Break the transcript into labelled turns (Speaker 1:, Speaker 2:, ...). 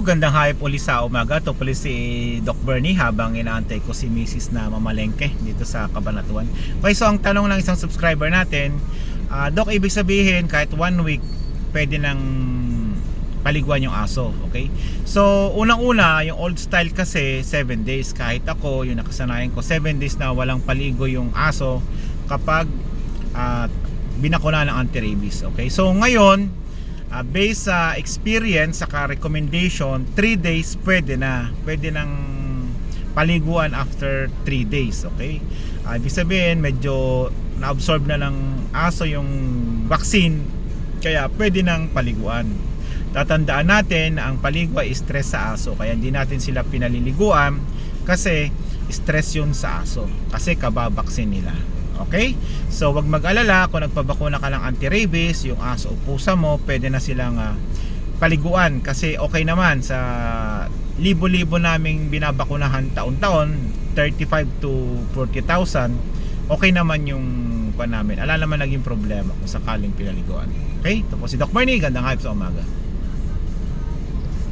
Speaker 1: Oh, gandang hayop uli sa umaga. To pala si Doc Bernie habang inaantay ko si Mrs. na mamalengke dito sa Cabanatuan. Okay, so ang tanong ng isang subscriber natin, ah, Doc, ibig sabihin kahit one week pwede nang paliguan yung aso, okay? So, unang-una, yung old style kasi 7 days. Kahit ako, yung nakasanayan ko, 7 days na walang paligo yung aso kapag ah, binakuna ng anti-rabies, okay? So, ngayon, Ah, based sa experience saka recommendation 3 days pwede na. Pwede nang paliguan after 3 days okay? Ah, ibig sabihin medyo na-absorb na ng aso yung vaccine kaya pwede nang paliguan. Tatandaan natin na ang paligwa is stress sa aso kaya hindi natin sila pinaliliguan kasi stress yun sa aso kasi kababaksin nila Okay? So wag mag-alala kung nagpabakuna ka ng anti-rabies, yung aso o pusa mo, pwede na silang ah, paliguan kasi okay naman sa libo-libo naming binabakunahan taon-taon, 35 to 40,000, okay naman yung pa namin. Ala naman naging problema kung sakaling pinaliguan. Okay? Ito po si Doc Bernie, gandang hype sa umaga.